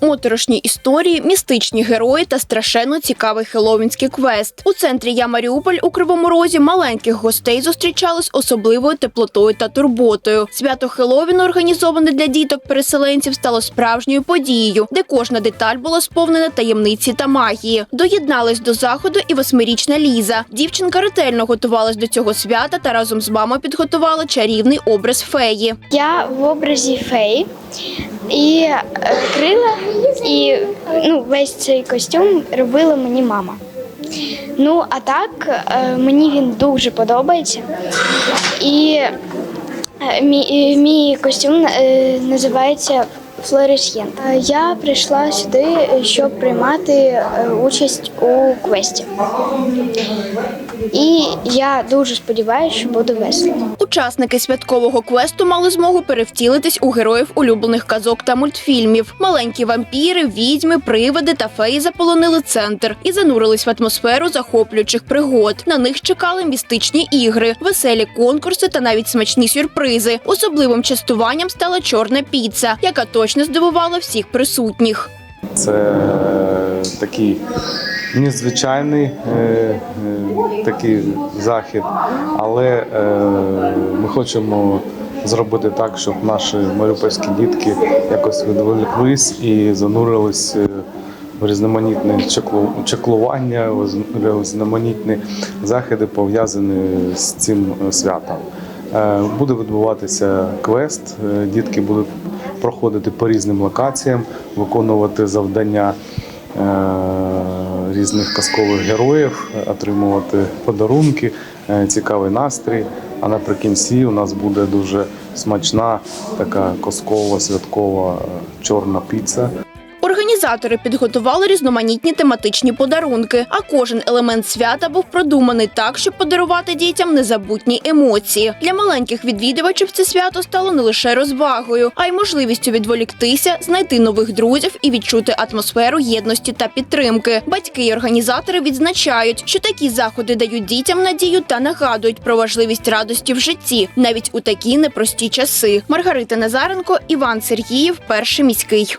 Моторошні історії, містичні герої та страшенно цікавий хеловінський квест. У центрі Я Маріуполь у Кривому Розі маленьких гостей зустрічали з особливою теплотою та турботою. Свято Хеловіну, організоване для діток-переселенців, стало справжньою подією, де кожна деталь була сповнена таємниці та магії. Доєдналась до заходу і восьмирічна Ліза. Дівчинка ретельно готувалась до цього свята та разом з мамою підготувала чарівний образ феї. Я в образі феї і е, крила, і ну, весь цей костюм робила мені мама. Ну, а так е, мені він дуже подобається. І е, мій, мій костюм називається Флоресьєнт. Я прийшла сюди, щоб приймати участь у квесті. І я дуже сподіваюся, що буде весело. Учасники святкового квесту мали змогу перевтілитись у героїв улюблених казок та мультфільмів. Маленькі вампіри, відьми, привиди та феї заполонили центр і занурились в атмосферу захоплюючих пригод. На них чекали містичні ігри, веселі конкурси та навіть смачні сюрпризи. Особливим частуванням стала чорна піца, яка точно здивувала всіх присутніх. Це е, такий незвичайний е, е, такий захід, але е, ми хочемо зробити так, щоб наші маріупольські дітки якось відволіклись і занурились е, в різноманітне чеклу- чеклування, різноманітні заходи пов'язані з цим святом. Е, Буде відбуватися квест. Дітки будуть проходити по різним локаціям, виконувати завдання різних казкових героїв, е, отримувати подарунки, е, цікавий настрій. А наприкінці у нас буде дуже смачна така казкова святкова е, чорна піца. Організатори підготували різноманітні тематичні подарунки, а кожен елемент свята був продуманий так, щоб подарувати дітям незабутні емоції. Для маленьких відвідувачів це свято стало не лише розвагою, а й можливістю відволіктися, знайти нових друзів і відчути атмосферу єдності та підтримки. Батьки і організатори відзначають, що такі заходи дають дітям надію та нагадують про важливість радості в житті, навіть у такі непрості часи. Маргарита Назаренко, Іван Сергіїв, перший міський.